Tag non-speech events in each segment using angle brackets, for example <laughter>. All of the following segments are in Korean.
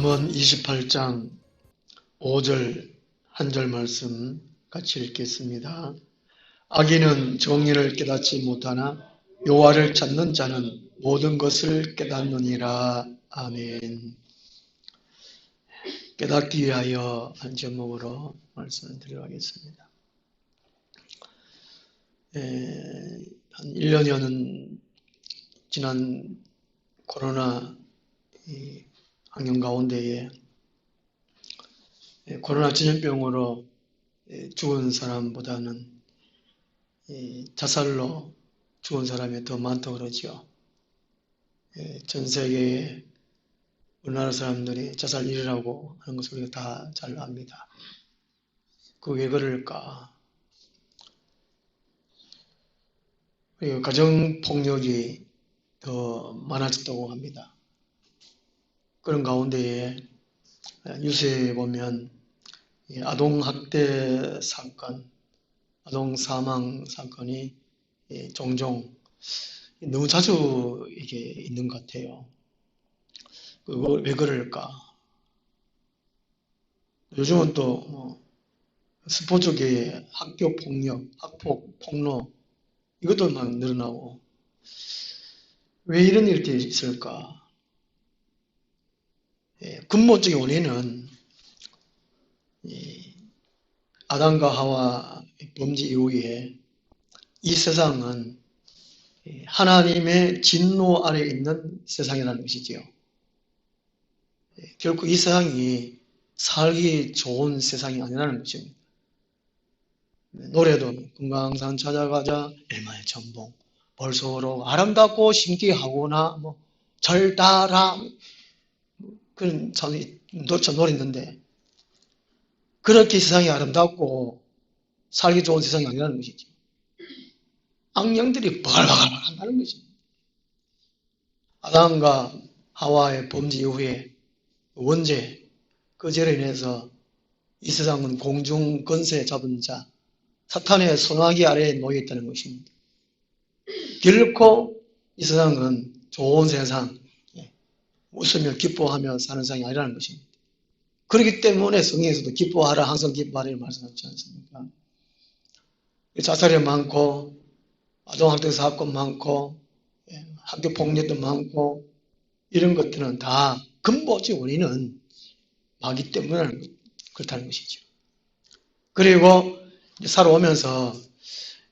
잠언 28장 5절 한 절 말씀 같이 읽겠습니다. 악인은 정의를 깨닫지 못하나 요하를 찾는 자는 모든 것을 깨닫느니라. 아멘. 깨닫기 위하여 한 제목으로 말씀을 드리겠습니다. 한 1년여는 지난 코로나 이 환경 가운데에 예, 코로나 전염병으로 예, 죽은 사람보다는 이 자살로 죽은 사람이 더 많다고 그러죠. 예, 전 세계에 우리나라 사람들이 자살 일이라고 하는 것을 우리가 다 잘 압니다. 그 왜 그럴까? 가정폭력이 더 많아졌다고 합니다. 그런 가운데에 뉴스에 보면 이 아동학대 사건, 아동 사망 사건이 예, 종종 너무 자주 이게 있는 것 같아요. 그거 왜 그럴까? 요즘은 또 뭐 스포츠계의 학교 폭력, 학폭, 폭로 이것도 막 늘어나고 왜 이런 일들이 있을까? 예, 근본적인 원인은 아담과 하와 범죄 이후에 이 세상은 하나님의 진노 아래 있는 세상이라는 것이지요. 예, 결국 이 세상이 살기 좋은 세상이 아니라는 것입니다. 노래도 금강산 찾아가자 일마의 전봉 벌써로 아름답고 신기하구나 뭐 절 따라 그런 참, 참 노래인데 그렇게 세상이 아름답고 살기 좋은 세상이 아니라는 것이지. 악령들이 바글바글 한다는 것입니다. 아담과 하와의 범죄 이후에 원죄, 그 죄로 인해서 이 세상은 공중 건세 잡은 자, 사탄의 소나기 아래에 놓여 있다는 것입니다. 결코 이 세상은 좋은 세상, 웃으며 기뻐하며 사는 세상이 아니라는 것입니다. 그렇기 때문에 성경에서도 기뻐하라, 항상 기뻐하라 말씀하지 않습니까? 자살이 많고, 아동학대 사건 많고, 예, 학교 폭력도 많고, 이런 것들은 다 근본적 원인은 마귀 때문에 그렇다는 것이죠. 그리고 살아오면서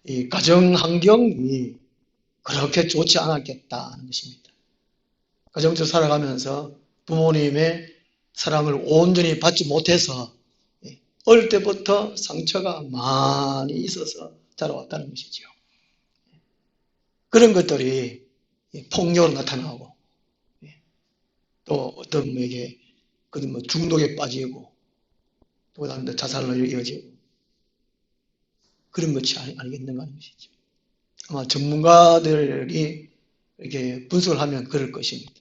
이 가정 환경이 그렇게 좋지 않았겠다는 것입니다. 가정적으로 살아가면서 부모님의 사랑을 온전히 받지 못해서 예, 어릴 때부터 상처가 많이 있어서 자라왔다는 것이죠. 그런 것들이 폭력으로 나타나고 예, 또 어떤 분에게 뭐 중독에 빠지고 또 그다음에 자살로 이어지고 그런 것이 아니겠는가 하는 것이죠. 아마 전문가들이 이렇게 분석을 하면 그럴 것입니다.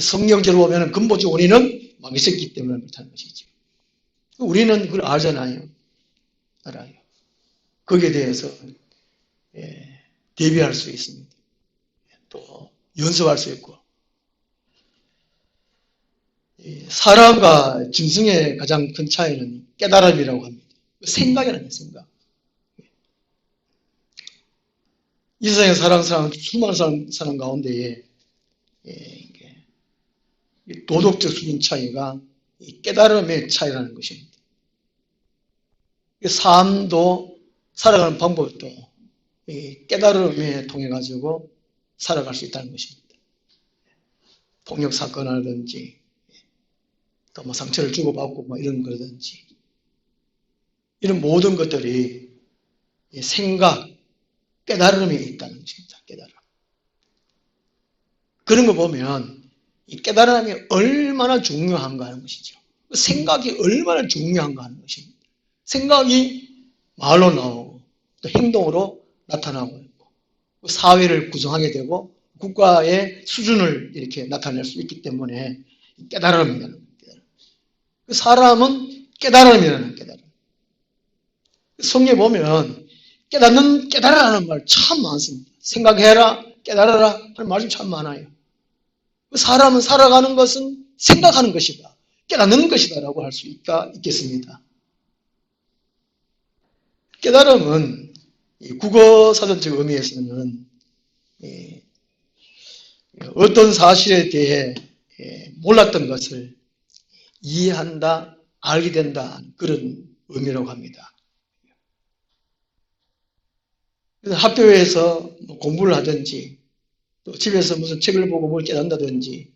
성경적으로 보면 근본적 원인은 망했었기 때문에 그렇다는 것이죠. 우리는 그걸 알잖아요. 알아요. 거기에 대해서 예, 대비할 수 있습니다. 또 연습할 수 있고 사람과 짐승의 가장 큰 차이는 깨달음이라고 합니다. 생각이라는 생각. 이 세상에 사람 사람 수많은 사람, 사람 가운데에 예, 도덕적 수준 차이가 깨달음의 차이라는 것입니다. 삶도 살아가는 방법도 깨달음에 통해 가지고 살아갈 수 있다는 것입니다. 폭력 사건이라든지 또 뭐 상처를 주고받고 뭐 이런 거든지 이런 모든 것들이 생각, 깨달음이 있다는 것입니다. 깨달음. 그런 거 보면 이 깨달음이 얼마나 중요한가 하는 것이죠. 생각이 얼마나 중요한가 하는 것입니다. 생각이 말로 나오고 또 행동으로 나타나고 있고 사회를 구성하게 되고 국가의 수준을 이렇게 나타낼 수 있기 때문에 깨달음이라는 거예요. 그 사람은 깨달음이라는 깨달음. 성경에 보면 깨닫는 깨달으라는 말 참 많습니다. 생각해라, 깨달아라 하는 말씀 참 많아요. 사람은 살아가는 것은 생각하는 것이다. 깨닫는 것이다라고 할 수 있겠습니다. 깨달음은 국어 사전적 의미에서는 예, 어떤 사실에 대해 예, 몰랐던 것을 이해한다, 알게 된다 그런 의미라고 합니다. 학교에서 뭐 공부를 하든지 또 집에서 무슨 책을 보고 뭘 깨닫는다든지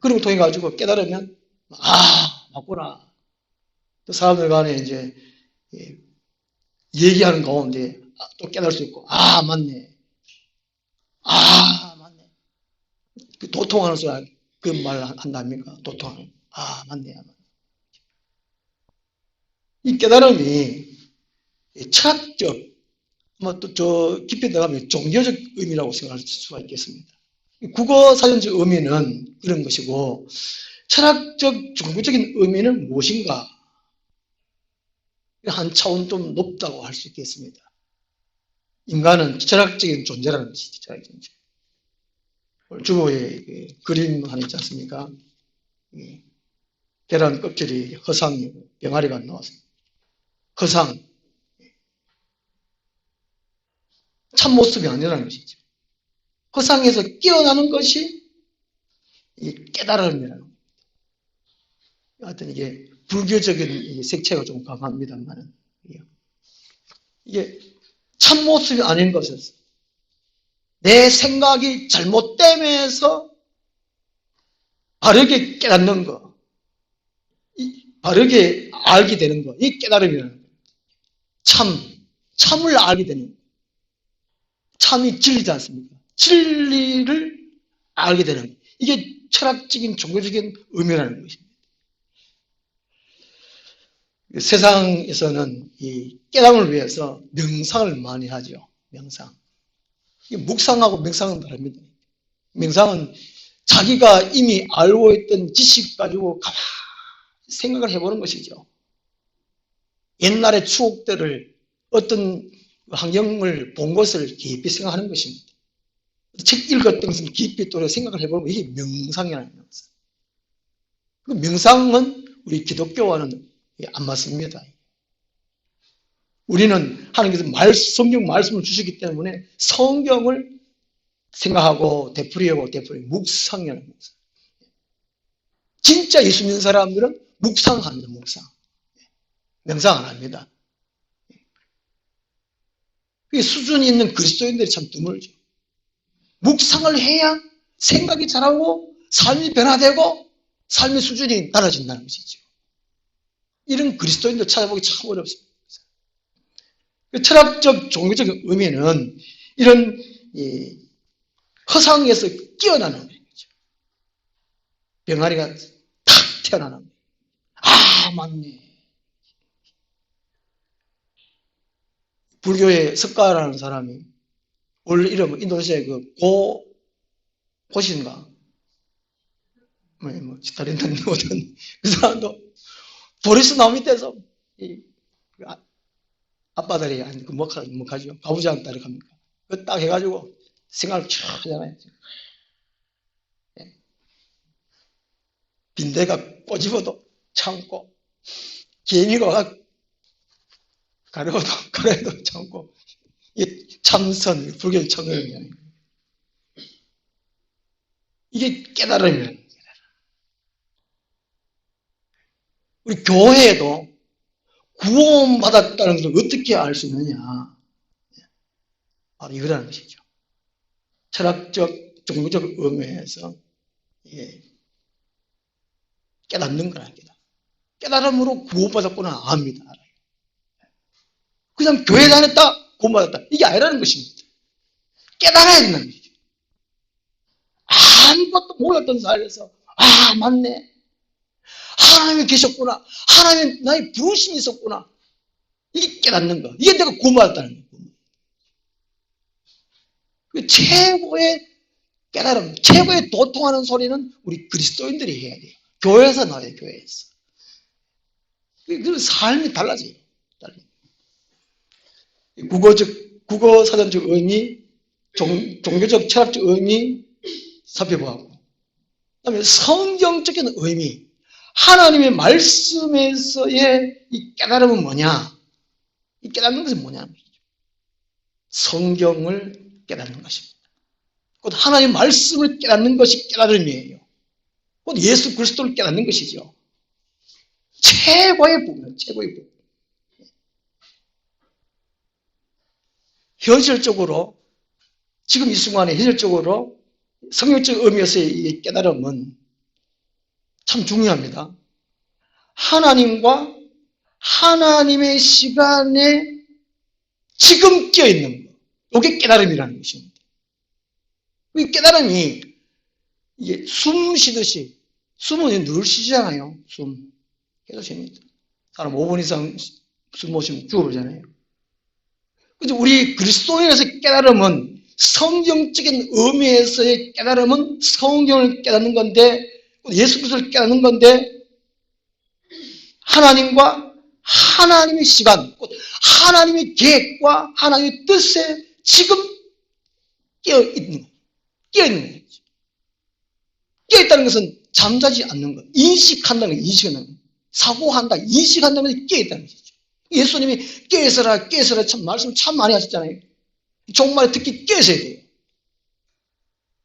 그런 걸 통해 가지고 깨달으면 아 맞구나. 또 사람들 간에 이제 예, 얘기하는 가운데 또 깨달을 수 있고 아 맞네. 아 맞네. 그 도통하는 소리 그말 한답니까? 도통하는. 아 맞네. 맞네. 이 깨달음이 철학적 뭐또저 깊이 들어가면 종교적 의미라고 생각할 수가 있겠습니다. 국어 사전적 의미는 그런 것이고 철학적 종교적인 의미는 무엇인가? 한 차원 좀 높다고 할 수 있겠습니다. 인간은 철학적인 존재라는. 오늘 주보에 그 그림 하나 있지 않습니까? 계란 껍질이 허상이고 병아리가 나왔습니다. 허상. 참모습이 아니라는 것이죠. 허상에서 깨어나는 것이 이 깨달음이라는 겁니다. 하여튼 이게 불교적인 색채가 좀 강합니다만은 이게 참모습이 아닌 것은 내 생각이 잘못됨에서 바르게 깨닫는 거, 바르게 알게 되는 거, 이 깨달음이라는 거예요. 참, 참을 알게 되는 거. 참이 진리지 않습니까? 진리를 알게 되는 거. 이게 철학적인 종교적인 의미라는 것입니다. 세상에서는 이 깨달음을 위해서 명상을 많이 하죠. 명상. 묵상하고 명상은 다릅니다. 명상은 자기가 이미 알고 있던 지식 가지고 가만히 생각을 해보는 것이죠. 옛날의 추억들을 어떤 환경을 본 것을 깊이 생각하는 것입니다. 책 읽었던 것을 깊이 또 생각을 해보면 이게 명상이라는 것입니다. 그 명상은 우리 기독교와는 안 맞습니다. 우리는 하나님께서 말, 성경 말씀을 주시기 때문에 성경을 생각하고 되풀이하고 되풀이 묵상이라는 것입니다. 진짜 예수 믿는 사람들은 묵상합니다. 묵상. 명상 안 합니다. 수준이 있는 그리스도인들이 참 드물죠. 묵상을 해야 생각이 자라고 삶이 변화되고 삶의 수준이 달라진다는 것이죠. 이런 그리스도인들 찾아보기 참 어렵습니다. 그 철학적 종교적 의미는 이런 허상에서 끼어나는 거죠. 병아리가 탁 튀어나오는 거예요. 아 맞네. 불교의 석가라는 사람이 원래 이름은 인도네시아의 그 고 고신가 뭐, 뭐 다른 <laughs> 어떤 그 사람도 보리스 나무 밑에서 이 아, 아빠들이 아니 그 뭐하 뭐하죠 가부장 딸이 갑니까? 그 딱 해가지고 생각을 쭉 하잖아요. 예. 빈대가 꼬집어도 참고 개미가 가려도 가려도 참고 이 참선 불교 청을 이게 깨달음이에요. 우리 교회에도 구원받았다는 것을 어떻게 알 수 있느냐? 바로 이거라는 것이죠. 철학적, 종교적 의미에서 예, 깨닫는 거라 깨닫. 깨달음으로 구원받았구나 압니다. 그냥 교회 다녔다 구원받았다 이게 아니라는 것입니다. 깨달아야 된다는 것이죠. 아무것도 몰랐던 삶에서 아 맞네 하나님이 계셨구나. 하나님 나의 부르심이 있었구나. 이게 깨닫는 거. 이게 내가 구원받았다는 거. 그 최고의 깨달음, 최고의 도통하는 소리는 우리 그리스도인들이 해야 돼요. 교회에서 나와요, 교회에서. 그 삶이 달라져요. 국어적, 국어 사전적 의미, 종, 종교적 철학적 의미 살펴보고, 그 다음에 성경적인 의미, 하나님의 말씀에서의 이 깨달음은 뭐냐? 이 깨닫는 것은 것이죠. 성경을 깨닫는 것입니다. 곧 하나님의 말씀을 깨닫는 것이 깨달음이에요. 곧 예수 그리스도를 깨닫는 것이죠. 최고의 부분, 최고의 부분. 현실적으로 지금 이 순간에 현실적으로 성경적 의미에서의 이 깨달음은 참 중요합니다. 하나님과 하나님의 시간에 지금 끼어 있는 것. 이게 깨달음이라는 것입니다. 이 깨달음이 이게 숨 쉬듯이 숨은 늘 쉬잖아요. 숨 계속 쉽니다. 사람 5분 이상 숨못 쉬면 죽어버리잖아요. 그래서 우리 그리스도인에서 깨달음은 성경적인 의미에서의 깨달음은 성경을 깨닫는 건데 예수 그리스도를 깨닫는 건데 하나님과 하나님의 시간, 곧 하나님의 계획과 하나님의 뜻에 지금 깨어 있는 거, 깨어 있는 거죠. 깨어 있다는 것은 잠자지 않는 것, 인식한다는 거, 인식한다는 거, 사고한다, 인식한다는 것이 깨어 있다는 것이죠. 예수님이 깨어서라, 깨어서라 참 말씀 참 많이 하셨잖아요. 정말 듣기 깨어서야 돼요.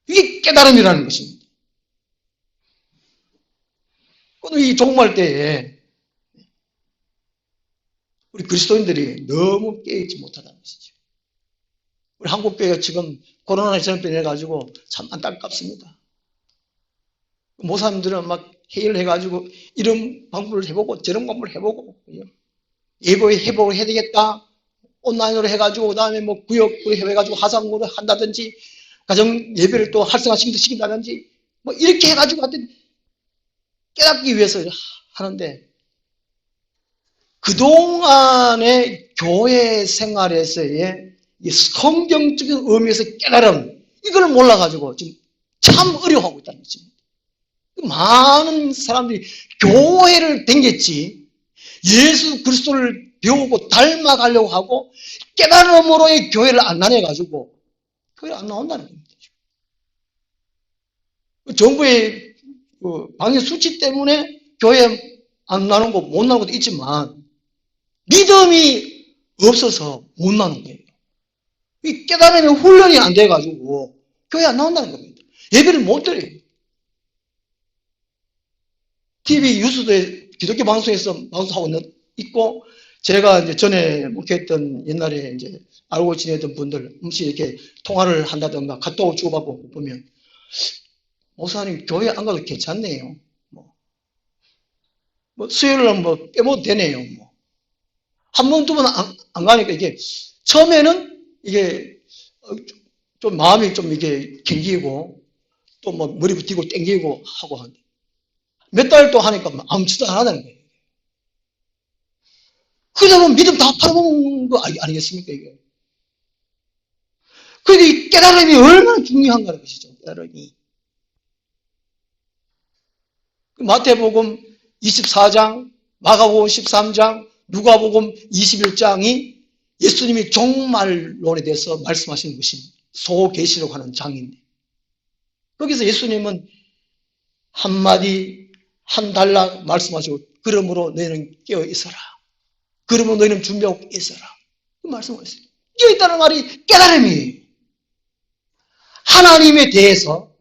이게 깨달음이라는 것입니다. 이 종말 때에 우리 그리스도인들이 너무 깨있지 못하다는 것이죠. 우리 한국교회가 지금 코로나 전염병 해가지고 참 안타깝습니다. 모사님들은 막 회의를 해가지고 이런 방법을 해보고 저런 방법을 해보고 예보에 회복을 해야 되겠다. 온라인으로 해가지고 그다음에 뭐 구역으로 해가지고 화상으로 한다든지 가정 예배를 또 활성화시킨다든지 뭐 이렇게 해가지고 하여튼 깨닫기 위해서 하는데 그동안의 교회 생활에서의 성경적인 의미에서 깨달음 이걸 몰라가지고 지금 참 어려워하고 있다는 것입니다. 많은 사람들이 교회를 댕겼지 예수 그리스도를 배우고 닮아가려고 하고 깨달음으로의 교회를 안 나눠가지고 교회를 안 나온다는 겁니다. 정부의 그 방역 수치 때문에 교회 안 나는 거, 못 나는 것도 있지만 믿음이 없어서 못 나는 거예요. 이 깨달음의 훈련이 안 돼가지고 교회 안 나온다는 겁니다. 예배를 못 드려요. TV 뉴스도에 기독교 방송에서 방송하고 있고 제가 이제 전에 목회했던 옛날에 이제 알고 지내던 분들 혹시 이렇게 통화를 한다든가 카톡 주고받고 보면 목사님 교회 안 가도 괜찮네요. 뭐, 뭐 수요일은 뭐 빼먹어도 되네요. 뭐. 한 번, 두 번 안, 안 가니까 이게 처음에는 이게 좀 마음이 좀 이게 갱기고 또 뭐 머리 붙이고 땡기고 하고 하는데 몇 달 또 하니까 아무렇지도 안 하다는 거예요. 그러면 믿음 다 팔아먹는 거 아니, 아니 겠습니까, 이게? 그런데 이 깨달음이 얼마나 중요한가는 것이죠, 깨달음이. 마태복음 24장, 마가복음 13장, 누가복음 21장이 예수님이 종말론에 대해서 말씀하시는 것입니다. 소계시록 하는 장인데. 거기서 예수님은 한마디, 한 달락 말씀하시고, 그러므로 너희는 깨어 있어라. 그러면 너희는 준비하고 있어라. 그 말씀하셨어요. 깨어 있다는 말이 깨달음이에요. 하나님에 대해서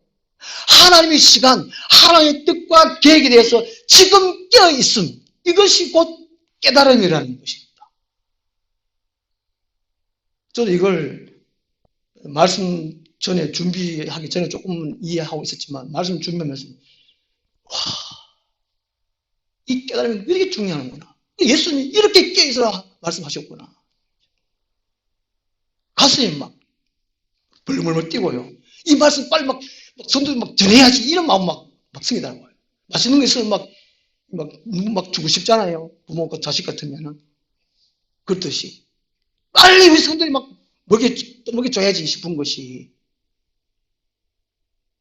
하나님의 시간, 하나님의 뜻과 계획에 대해서 지금 깨어 있음. 이것이 곧 깨달음이라는 것입니다. 저도 이걸 말씀 전에 준비하기 전에 조금 이해하고 있었지만 말씀 준비하면서 와, 이 깨달음이 이렇게 중요하구나. 예수님이 이렇게 깨어있으라 말씀하셨구나. 가슴이 막 벌벌벌 뛰고요. 이 말씀 빨리 막, 막 성도 막 전해야지 이런 마음 막, 막 생기더라고요. 맛있는 거 있으면 막, 막, 막 주고 싶잖아요. 부모가 자식 같으면은. 그렇듯이. 빨리 우리 성도들이 막 먹여, 먹여줘야지 싶은 것이.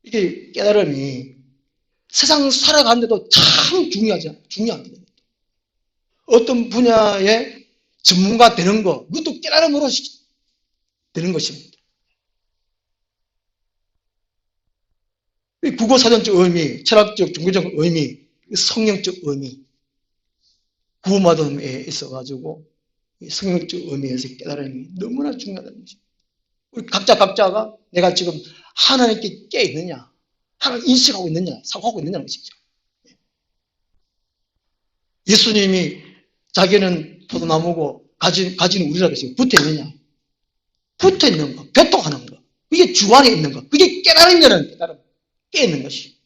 이게 깨달음이 세상 살아가는데도 참 중요하죠. 중요합니다. 어떤 분야의 전문가 되는 거, 그것도 깨달음으로 되는 것입니다. 국어사전적 의미, 철학적, 종교적 의미, 그 성령적 의미, 구원받음에 있어가지고 이 성령적 의미에서 깨달음이 너무나 중요하다는 거죠. 우리 각자 각자가 내가 지금 하나님께 깨 있느냐, 하나님 인식하고 있느냐, 사고하고 있느냐는 것이죠. 예수님이 자기는 포도나무고 가진, 가진 우리라 그랬어요. 붙어 있느냐? 붙어 있는 거, 교통하는 거. 그게 주 안에 있는 거. 그게 깨달은 거는 깨달음. 깨 있는 것이.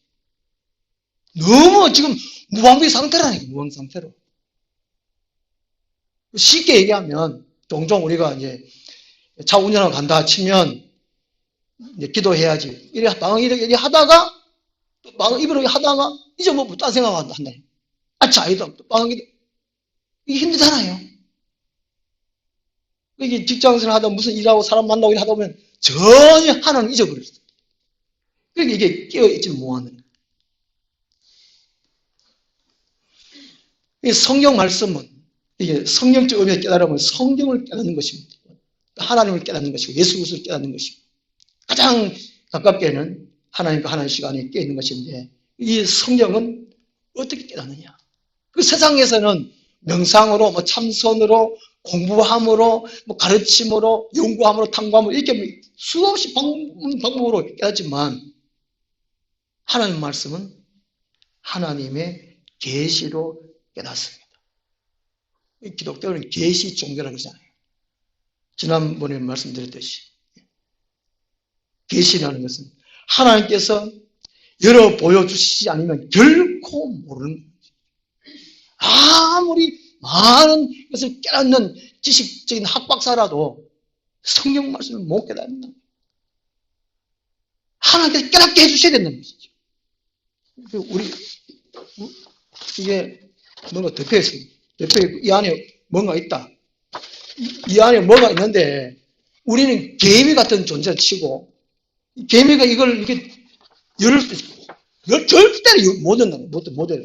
너무 지금 무방비 상태라니까, 무방 상태로. 쉽게 얘기하면, 종종 우리가 이제 차 운전하고 간다 치면, 이제 기도해야지. 이래, 방, 이래, 이래 하다가, 또 방, 입으로 하다가, 이제 뭐, 딴 생각한다. 한다. 아, 자, 아니다. 또 방, 이게 힘들잖아요. 이게 직장생활 하다 무슨 일하고 사람 만나고 하다 보면 전혀 하나님 잊어버렸어. 그러니까 이게 깨어있지 못하는 거예요. 이 성경 말씀은 이게 성경적 의미에 깨달으면 성경을 깨닫는 것입니다. 하나님을 깨닫는 것이고 예수 그리스도를 깨닫는 것이고 가장 가깝게는 하나님과 하나님 시간에 깨 있는 것인데 이 성경은 어떻게 깨닫느냐? 그 세상에서는 명상으로 뭐 참선으로 공부함으로 뭐 가르침으로 연구함으로 탐구함으로 이렇게 수없이 방, 방법으로 깨닫지만 하나님 말씀은 하나님의 계시로 깨닫습니다. 기독교는 계시 종교라고 그러잖아요. 지난번에 말씀드렸듯이 계시라는 것은 하나님께서 열어 보여주시지 않으면 결코 모르는. 아무리 많은 것을 깨닫는 지식적인 학박사라도 성경 말씀을 못 깨닫는다. 하나님께서 깨닫게 해주셔야 된다는 것이죠. 우리, 이게 뭔가 덮여 있습니다. 덮여 있고, 이 안에 뭔가 있다. 이, 이 안에 뭐가 있는데, 우리는 개미 같은 존재 치고, 개미가 이걸 이렇게 열을 수 있어. 열, 절대로 못 연다. 못, 못 열어.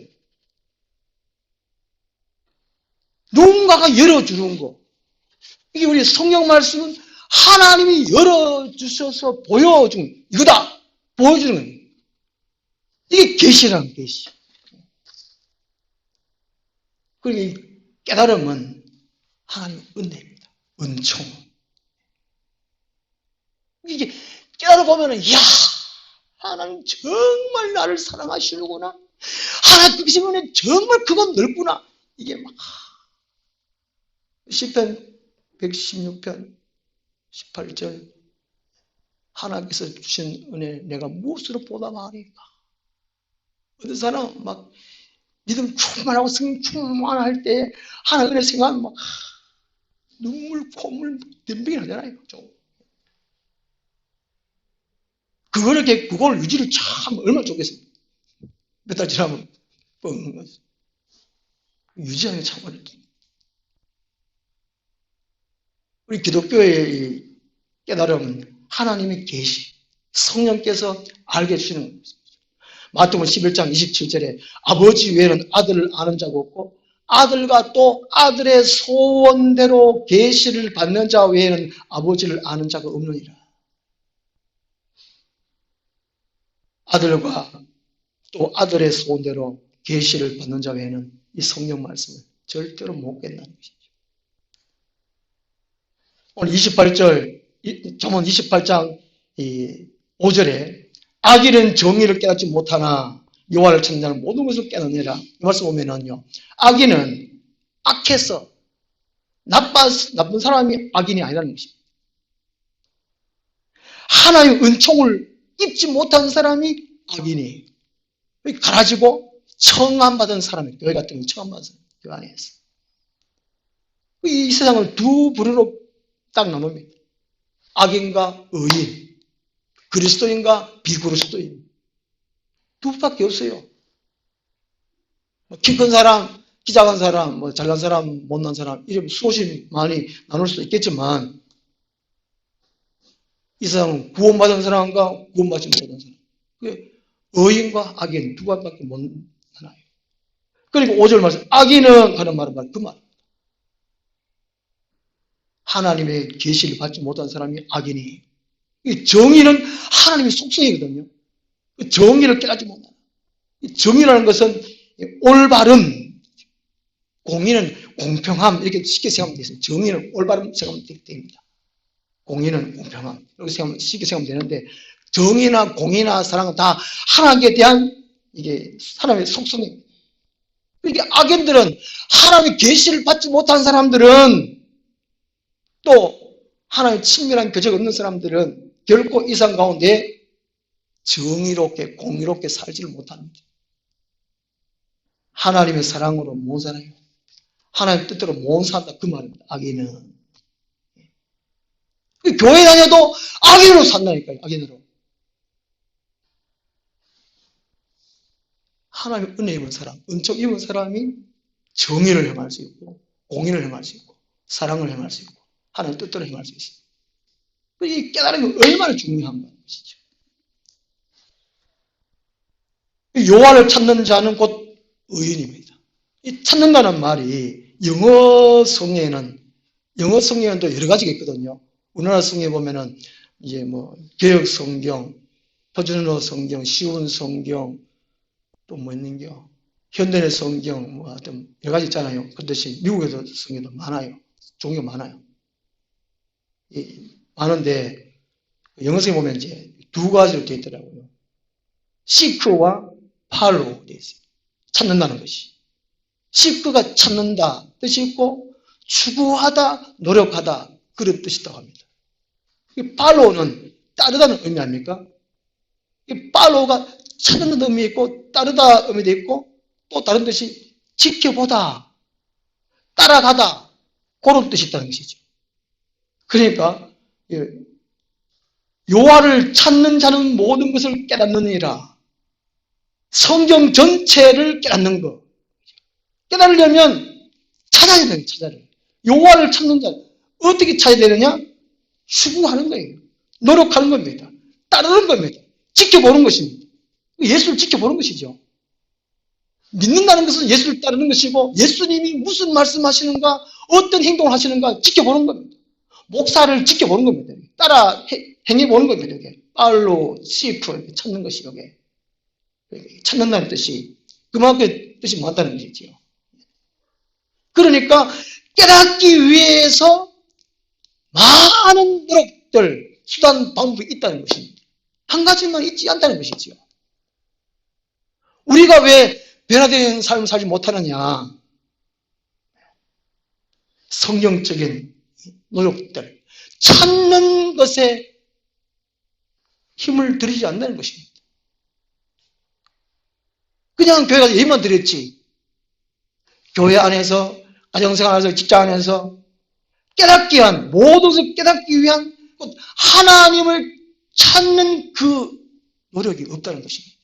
누군가가 열어주는 거. 이게 우리 성경 말씀은 하나님이 열어주셔서 보여준 이거다. 보여주는 거예요. 이게 계시라는 계시. 그리고 이 깨달음은 하나님 은혜입니다. 은총. 이게 깨달아 보면은 야 하나님 정말 나를 사랑하시는구나. 하나님 계시면 정말 그건 넓구나. 이게 막 시편 116편 18절 하나님께서 주신 은혜 내가 무엇으로 보답하리까 어떤 사람은 막 믿음 충만하고 성령 충만할 때 하나님 은혜 생각하면 막 눈물 콧물 덤비긴 하잖아요 그거를 이렇게 그걸 유지를 참 얼마나 좋겠습니까 몇 달 지나면 뻥 유지하는 게참 어렵습니다 우리 기독교의 깨달음은 하나님의 계시, 성령께서 알게 해주시는 겁니다. 마태복음 11장 27절에 아버지 외에는 아들을 아는 자가 없고 아들과 또 아들의 소원대로 계시를 받는 자 외에는 아버지를 아는 자가 없느니라. 아들과 또 아들의 소원대로 계시를 받는 자 외에는 이 성령 말씀을 절대로 못 깬다는 것이죠. 오늘 28절, 잠언 28장 5절에 악인은 정의를 깨닫지 못하나 여호와를 찾는 모든 것을 깨닫느니라. 이 말씀 보면은요. 악인은 악해서 나빠 나쁜 사람이 악인이 아니라는 것입니다. 하나의 은총을 입지 못한 사람이 악인이 가라지고 청함 받은 사람이 교회 같은 경우 청함 받은 사람 교회 안에서 이 세상을 두 부류로 딱 나눕니다. 악인과 의인, 그리스도인과 비그리스도인 두 밖에 없어요. 뭐 키큰 사람, 키 작은 사람, 뭐 잘난 사람, 못난 사람 이름 수없이 많이 나눌 수도 있겠지만 이 사람은 구원받은 사람과 구원받지 못한 사람. 의인과 악인 두 가지밖에 못 나눠요. 그리고 5절 말씀 악인은 하는 말은 그 말. 하나님의 계시를 받지 못한 사람이 악인이 정의는 하나님의 속성이거든요. 정의를 깨닫지 못한다. 정의라는 것은 이 올바름, 공의는 공평함 이렇게 쉽게 생각하면 되겠습니다. 정의는 올바름 생각하면 되- 됩니다. 공의는 공평함 이렇게 생각하면 쉽게 생각하면 되는데 정의나 공의나 사랑은 다 하나님에 대한 이게 사람의 속성입니다. 이게 악인들은 하나님의 계시를 받지 못한 사람들은 또 하나님의 친밀한 교제가 없는 사람들은 결코 이상 가운데 정의롭게 공의롭게 살지를 못합니다. 하나님의 사랑으로 못 살아요. 하나님 뜻대로 못 산다 그 말입니다. 악인은 교회 다녀도 악인으로 산다니까요. 악인으로. 하나님 은혜 입은 사람, 은총 입은 사람이 정의를 행할 수 있고 공의를 행할 수 있고 사랑을 행할 수 있고 하나님 뜻대로 행할 수 있습니다. 이 깨달음이 얼마나 중요한 것이죠. 요한을 찾는 자는 곧 의인입니다. 이 찾는다는 말이 영어 성에는 영어 성에는 또 여러 가지가 있거든요. 우리나라 성에 보면은 이제 뭐 개혁 성경, 표준어 성경, 쉬운 성경, 또 뭐 있는겨? 현대의 성경, 뭐 하여튼 여러 가지 있잖아요. 그것이 미국에도 성경도 많아요. 종류가 많아요. 이, 많은데 영어 성에 보면 이제 두 가지로 되어 있더라고요. 시크와 팔로우 되어 있어요. 찾는다는 것이. 시크가 찾는다 뜻이 있고 추구하다, 노력하다 그런 뜻이 있다고 합니다. 이 팔로우는 따르다는 의미 아닙니까? 이 팔로우가 찾는 의미 있고 따르다 의미도 있고 또 다른 뜻이 지켜보다, 따라가다 그런 뜻이 있다는 것이죠. 그러니까 예, 요한을 찾는 자는 모든 것을 깨닫느니라. 성경 전체를 깨닫는 것. 깨달으려면 찾아야 돼요, 찾아야 돼요. 요한을 찾는 자. 어떻게 찾아야 되느냐? 추구하는 거예요. 노력하는 겁니다. 따르는 겁니다. 지켜보는 것입니다. 예수를 지켜보는 것이죠. 믿는다는 것은 예수를 따르는 것이고 예수님이 무슨 말씀하시는가 어떤 행동을 하시는가 지켜보는 겁니다. 목사를 지켜보는 겁니다. 따라 해- 행해보는 겁니다. 이게 빨로 시프 찾는 것이 이게 찾는다는 뜻이 그만큼 뜻이 많다는 얘기죠. 그러니까 깨닫기 위해서 많은 노력들, 수단, 방법이 있다는 것입니다. 한 가지만 있지 않다는 것이지요. 우리가 왜 변화된 삶을 살지 못하느냐? 성경적인 노력들, 찾는 것에 힘을 들이지 않는 것입니다. 그냥 교회 가서 예만 드렸지. 교회 안에서, 가정생활 안에서, 직장 안에서 깨닫기 위한, 모든 것을 깨닫기 위한 곧 하나님을 찾는 그 노력이 없다는 것입니다.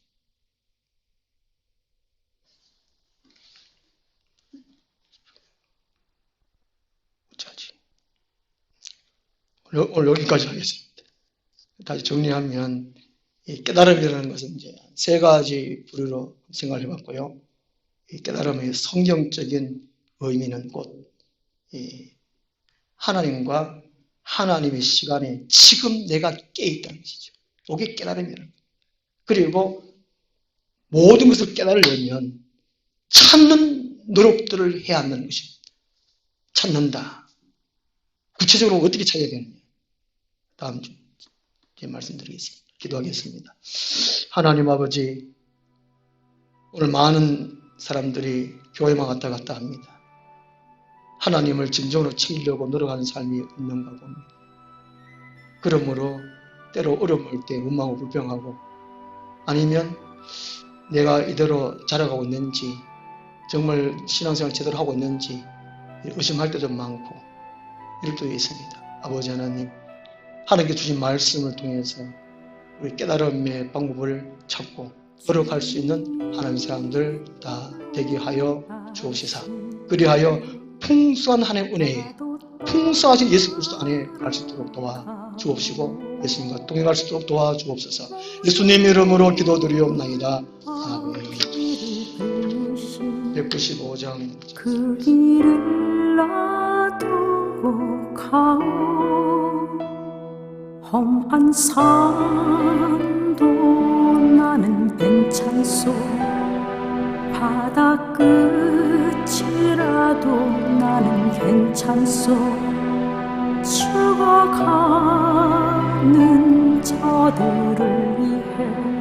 어쩌지? 오늘 여기까지 하겠습니다. 다시 정리하면 이 깨달음이라는 것은 이제 세 가지 부류로 생각을 해봤고요. 이 깨달음의 성경적인 의미는 곧 이 하나님과 하나님의 시간에 지금 내가 깨 있다는 것이죠. 이게 거예요. 그리고 모든 것을 깨달으려면 찾는 노력들을 해야 한다는 것입니다. 찾는다. 구체적으로 어떻게 찾아야 되느냐. 다음 주 이제 말씀드리겠습니다. 기도하겠습니다. 하나님 아버지, 오늘 많은 사람들이 교회만 왔다 갔다 합니다. 하나님을 진정으로 찾으려고 노력하는 삶이 없는가 봅니다. 그러므로 때로 어려울 때 원망하고 불평하고 아니면 내가 이대로 자라가고 있는지 정말 신앙생활 제대로 하고 있는지 의심할 때도 많고 이럴 때도 있습니다. 아버지 하나님 하나님께 주신 말씀을 통해서 우리 깨달음의 방법을 찾고 노력할 수 있는 하나님 사람들 다 되게 하여 주옵시사. 그리하여 풍성한 하나님 은혜에 풍성하신 예수 그리스도 안에 갈 수 있도록 도와 주옵시고 예수님과 동행할 수 있도록 도와 주옵소서. 예수님 이름으로 기도드리옵나이다. 아멘. 195장 그 길을 놔두고 가오 험한 산도 나는 괜찮소 바다 끝이라도 나는 괜찮소? 죽어가는 저들을 위해